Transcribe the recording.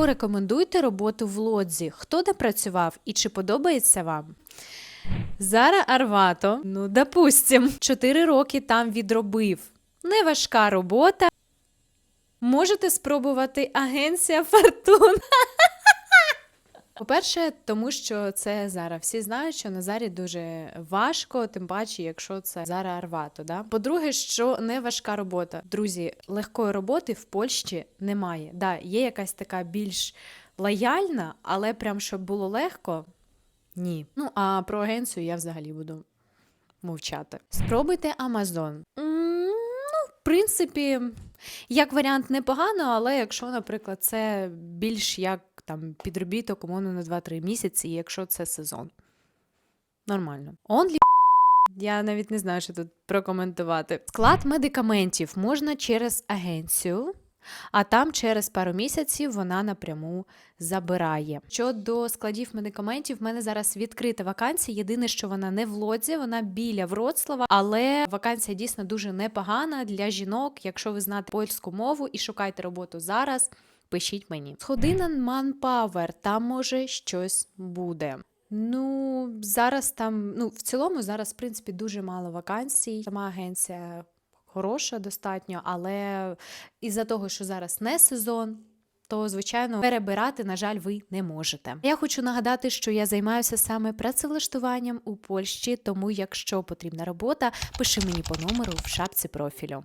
Порекомендуйте роботу в лодзі. Хто де працював і чи подобається вам? Зара Арвато, ну допустим, 4 роки там відробив. Неважка робота. Можете спробувати агенція Фортун. По-перше, тому що це Зара. Всі знають, що на Зарі дуже важко, тим паче, якщо це Зара Арвато. Да? По-друге, що не важка робота. Друзі, легкої роботи в Польщі немає. Да, є якась така більш лояльна, але прям щоб було легко. Ні. Ну а про агенцію я взагалі буду мовчати. Спробуйте Amazon. Ну, в принципі, як варіант непогано, але якщо, наприклад, це більш як там підробіток, умовно на 2-3 місяці, якщо це сезон. Нормально. Only я навіть не знаю, що тут прокоментувати. Склад медикаментів можна через агенцію, а там через пару місяців вона напряму забирає. Щодо складів медикаментів, в мене зараз відкрита вакансія. Єдине, що вона не в Лодзі, вона біля Вроцлава, але вакансія дійсно дуже непогана для жінок. Якщо ви знаєте польську мову і шукаєте роботу зараз, пишіть мені. Сходи на Manpower, там може щось буде. Ну, зараз там, ну, в цілому, зараз, в принципі, дуже мало вакансій. Сама агенція хороша достатньо, але із-за того, що зараз не сезон. То, звичайно, перебирати, на жаль, ви не можете. Я хочу нагадати, що я займаюся саме працевлаштуванням у Польщі, тому якщо потрібна робота, пиши мені по номеру в шапці профілю.